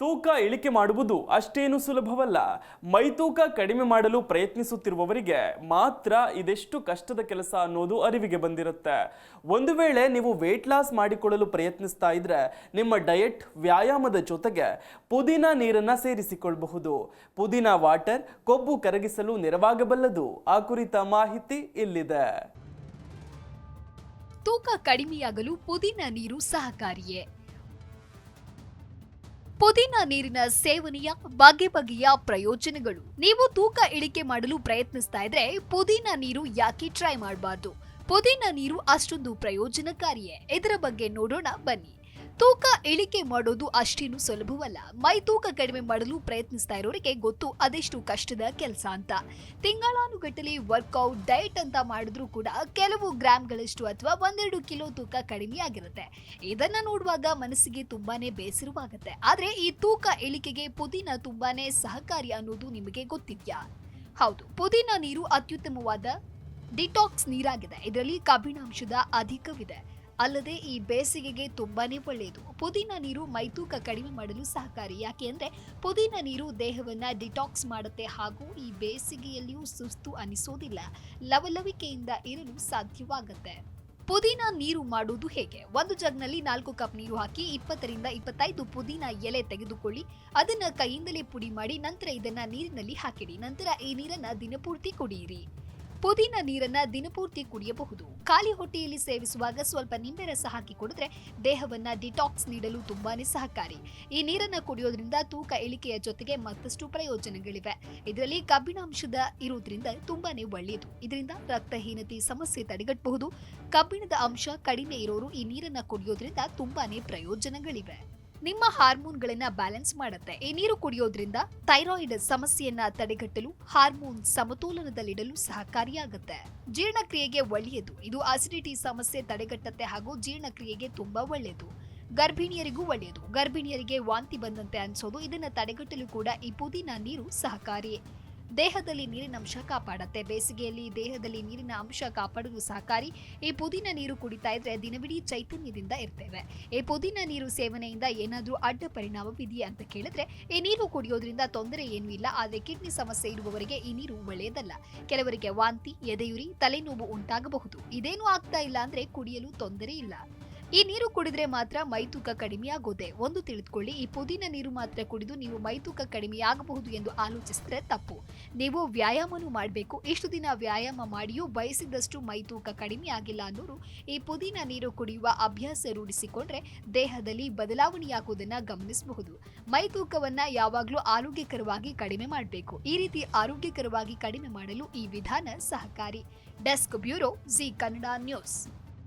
ತೂಕ ಇಳಿಕೆ ಮಾಡುವುದು ಅಷ್ಟೇನು ಸುಲಭವಲ್ಲ. ಮೈತೂಕ ಕಡಿಮೆ ಮಾಡಲು ಪ್ರಯತ್ನಿಸುತ್ತಿರುವವರಿಗೆ ಮಾತ್ರ ಇದೆಷ್ಟು ಕಷ್ಟದ ಕೆಲಸ ಅನ್ನೋದು ಅರಿವಿಗೆ ಬಂದಿರುತ್ತೆ. ಒಂದು ವೇಳೆ ನೀವು ವೇಟ್ ಲಾಸ್ ಮಾಡಿಕೊಳ್ಳಲು ಪ್ರಯತ್ನಿಸ್ತಾ ಇದ್ರೆ ನಿಮ್ಮ ಡಯಟ್ ವ್ಯಾಯಾಮದ ಜೊತೆಗೆ ಪುದೀನ ನೀರನ್ನು ಸೇರಿಸಿಕೊಳ್ಳಬಹುದು ಪುದೀನ ವಾಟರ್ ಕೊಬ್ಬು ಕರಗಿಸಲು ನೆರವಾಗಬಲ್ಲದು. ಆ ಕುರಿತ ಮಾಹಿತಿ ಇಲ್ಲಿದೆ. ತೂಕ ಕಡಿಮೆಯಾಗಲು ಪುದೀನ ನೀರು ಸಹಕಾರಿಯೇ? ಪುದೀನ ನೀರಿನ ಸೇವನೆಯ ಬಗೆ ಬಗೆಯ ಪ್ರಯೋಜನಗಳು. ನೀವು ತೂಕ ಇಳಿಕೆ ಮಾಡಲು ಪ್ರಯತ್ನಿಸ್ತಾ ಇದ್ರೆ ಪುದೀನ ನೀರು ಯಾಕೆ ಟ್ರೈ ಮಾಡಬಾರ್ದು? ಪುದೀನ ನೀರು ಅಷ್ಟೊಂದು ಪ್ರಯೋಜನಕಾರಿಯೇ? ಇದರ ಬಗ್ಗೆ ನೋಡೋಣ ಬನ್ನಿ. ತೂಕ ಇಳಿಕೆ ಮಾಡೋದು ಅಷ್ಟೇನು ಸುಲಭವಲ್ಲ. ಮೈ ತೂಕ ಕಡಿಮೆ ಮಾಡಲು ಪ್ರಯತ್ನಿಸ್ತಾ ಇರೋರಿಗೆ ಗೊತ್ತು, ಅದೆಷ್ಟು ಕಷ್ಟದ ಕೆಲಸ ಅಂತ. ತಿಂಗಳಾನುಗಟ್ಟಲೆ ವರ್ಕೌಟ್ ಡಯಟ್ ಅಂತ ಮಾಡಿದ್ರೂ ಕೂಡ ಕೆಲವು ಗ್ರಾಮ್ಗಳಷ್ಟು ಅಥವಾ ಒಂದೆರಡು ಕಿಲೋ ತೂಕ ಕಡಿಮೆ ಆಗಿರುತ್ತೆ. ಇದನ್ನ ನೋಡುವಾಗ ಮನಸ್ಸಿಗೆ ತುಂಬಾನೇ ಬೇಸರವಾಗುತ್ತೆ. ಆದ್ರೆ ಈ ತೂಕ ಇಳಿಕೆಗೆ ಪುದೀನ ತುಂಬಾನೇ ಸಹಕಾರಿ ಅನ್ನೋದು ನಿಮಗೆ ಗೊತ್ತಿದ್ಯಾ? ಹೌದು, ಪುದೀನ ನೀರು ಅತ್ಯುತ್ತಮವಾದ ಡಿಟಾಕ್ಸ್ ನೀರಾಗಿದೆ. ಇದರಲ್ಲಿ ಕಬ್ಬಿಣಾಂಶದ ಅಧಿಕವಿದೆ. ಅಲ್ಲದೆ ಈ ಬೇಸಿಗೆಗೆ ತುಂಬಾನೇ ಒಳ್ಳೆಯದು ಪುದೀನ ನೀರು ಮೈತೂಕ ಕಡಿಮೆ ಮಾಡಲು ಸಹಕಾರಿ. ಯಾಕೆ ಅಂದ್ರೆ ಪುದೀನ ನೀರು ದೇಹವನ್ನ ಡಿಟಾಕ್ಸ್ ಮಾಡುತ್ತೆ ಹಾಗೂ ಈ ಬೇಸಿಗೆಯಲ್ಲಿಯೂ ಸುಸ್ತು ಅನಿಸೋದಿಲ್ಲ. ಲವಲವಿಕೆಯಿಂದ ಇರಲು ಸಾಧ್ಯವಾಗುತ್ತೆ. ಪುದೀನ ನೀರು ಮಾಡುವುದು ಹೇಗೆ? ಒಂದು ಜಗ್ನಲ್ಲಿ ನಾಲ್ಕು ಕಪ್ ನೀರು ಹಾಕಿ ಇಪ್ಪತ್ತರಿಂದ ಇಪ್ಪತ್ತೈದು ಪುದೀನ ಎಲೆ ತೆಗೆದುಕೊಳ್ಳಿ. ಅದನ್ನ ಕೈಯಿಂದಲೇ ಪುಡಿ ಮಾಡಿ ನಂತರ ಇದನ್ನ ನೀರಿನಲ್ಲಿ ಹಾಕಿಡಿ. ನಂತರ ಈ ನೀರನ್ನ ದಿನಪೂರ್ತಿ ಕುಡಿಯಿರಿ. ಪುದೀನ ನೀರನ್ನ ದಿನಪೂರ್ತಿ ಕುಡಿಯಬಹುದು. ಖಾಲಿ ಹೊಟ್ಟೆಯಲ್ಲಿ ಸೇವಿಸುವಾಗ ಸ್ವಲ್ಪ ನಿಂಬೆ ರಸ ಹಾಕಿ ಕುಡಿದ್ರೆ ದೇಹವನ್ನ ಡಿಟಾಕ್ಸ್ ನೀಡಲು ತುಂಬಾನೇ ಸಹಕಾರಿ. ಈ ನೀರನ್ನ ಕುಡಿಯೋದ್ರಿಂದ ತೂಕ ಇಳಿಕೆಯ ಜೊತೆಗೆ ಮತ್ತಷ್ಟು ಪ್ರಯೋಜನಗಳಿವೆ. ಇದರಲ್ಲಿ ಕಬ್ಬಿಣಾಂಶದ ಇರೋದ್ರಿಂದ ತುಂಬಾನೇ ಒಳ್ಳೆಯದು. ಇದರಿಂದ ರಕ್ತಹೀನತೆ ಸಮಸ್ಯೆ ತಡೆಗಟ್ಟಬಹುದು. ಕಬ್ಬಿಣದ ಅಂಶ ಕಡಿಮೆ ಇರೋರು ಈ ನೀರನ್ನ ಕುಡಿಯೋದ್ರಿಂದ ತುಂಬಾನೇ ಪ್ರಯೋಜನಗಳಿವೆ. ನಿಮ್ಮ ಹಾರ್ಮೋನ್ಗಳನ್ನ ಬ್ಯಾಲೆನ್ಸ್ ಮಾಡುತ್ತೆ. ಈ ನೀರು ಕುಡಿಯೋದ್ರಿಂದ ಥೈರಾಯ್ಡ್ ಸಮಸ್ಯೆಯನ್ನ ತಡೆಗಟ್ಟಲು ಹಾರ್ಮೋನ್ ಸಮತೋಲನದಲ್ಲಿಡಲು ಸಹಕಾರಿಯಾಗುತ್ತೆ. ಜೀರ್ಣಕ್ರಿಯೆಗೆ ಒಳ್ಳೆಯದು. ಇದು ಅಸಿಡಿಟಿ ಸಮಸ್ಯೆ ತಡೆಗಟ್ಟತ್ತೆ ಹಾಗೂ ಜೀರ್ಣಕ್ರಿಯೆಗೆ ತುಂಬಾ ಒಳ್ಳೆಯದು. ಗರ್ಭಿಣಿಯರಿಗೂ ಒಳ್ಳೆಯದು. ಗರ್ಭಿಣಿಯರಿಗೆ ವಾಂತಿ ಬಂದಂತೆ ಅನ್ಸೋದು. ಇದನ್ನ ತಡೆಗಟ್ಟಲು ಕೂಡ ಈ ಪುದೀನ ನೀರು ಸಹಕಾರಿ ದೇಹದಲ್ಲಿ ನೀರಿನ ಅಂಶ ಕಾಪಾಡತ್ತೆ. ಬೇಸಿಗೆಯಲ್ಲಿ ದೇಹದಲ್ಲಿ ನೀರಿನ ಅಂಶ ಕಾಪಾಡಲು ಸಹಕಾರಿ. ಈ ಪುದೀನ ನೀರು ಕುಡಿತಾ ಇದ್ರೆ ದಿನವಿಡೀ ಚೈತನ್ಯದಿಂದ ಇರ್ತೇವೆ. ಈ ಪುದೀನ ನೀರು ಸೇವನೆಯಿಂದ ಏನಾದರೂ ಅಡ್ಡ ಪರಿಣಾಮವಿದೆಯಾ ಅಂತ ಕೇಳಿದ್ರೆ, ಈ ನೀರು ಕುಡಿಯೋದ್ರಿಂದ ತೊಂದರೆ ಏನೂ ಇಲ್ಲ. ಆದರೆ ಕಿಡ್ನಿ ಸಮಸ್ಯೆ ಇರುವವರಿಗೆ ಈ ನೀರು ಒಳ್ಳೆಯದಲ್ಲ. ಕೆಲವರಿಗೆ ವಾಂತಿ, ಎದೆಯುರಿ, ತಲೆನೋವು ಉಂಟಾಗಬಹುದು. ಇದೇನು ಆಗ್ತಾ ಇಲ್ಲ ಅಂದ್ರೆ ಕುಡಿಯಲು ತೊಂದರೆ ಇಲ್ಲ. ಈ ನೀರು ಕುಡಿದ್ರೆ ಮಾತ್ರ ಮೈತೂಕ ಕಡಿಮೆಯಾಗೋದೆ ಒಂದು ತಿಳಿದುಕೊಳ್ಳಿ, ಈ ಪುದೀನ ನೀರು ಮಾತ್ರ ಕುಡಿದು ನೀವು ಮೈತೂಕ ಕಡಿಮೆಯಾಗಬಹುದು ಎಂದು ಆಲೋಚಿಸಿದ್ರೆ ತಪ್ಪು. ನೀವು ವ್ಯಾಯಾಮನೂ ಮಾಡಬೇಕು. ಇಷ್ಟು ದಿನ ವ್ಯಾಯಾಮ ಮಾಡಿಯೂ ಬಯಸಿದಷ್ಟು ಮೈತೂಕ ಕಡಿಮೆ ಆಗಿಲ್ಲ ಅನ್ನೋರು ಈ ಪುದೀನ ನೀರು ಕುಡಿಯುವ ಅಭ್ಯಾಸ ರೂಢಿಸಿಕೊಂಡ್ರೆ ದೇಹದಲ್ಲಿ ಬದಲಾವಣೆಯಾಗುವುದನ್ನು ಗಮನಿಸಬಹುದು. ಮೈತೂಕವನ್ನ ಯಾವಾಗಲೂ ಆರೋಗ್ಯಕರವಾಗಿ ಕಡಿಮೆ ಮಾಡಬೇಕು. ಈ ರೀತಿ ಆರೋಗ್ಯಕರವಾಗಿ ಕಡಿಮೆ ಮಾಡಲು ಈ ವಿಧಾನ ಸಹಕಾರಿ. Desk bureau, Zee Kannada news.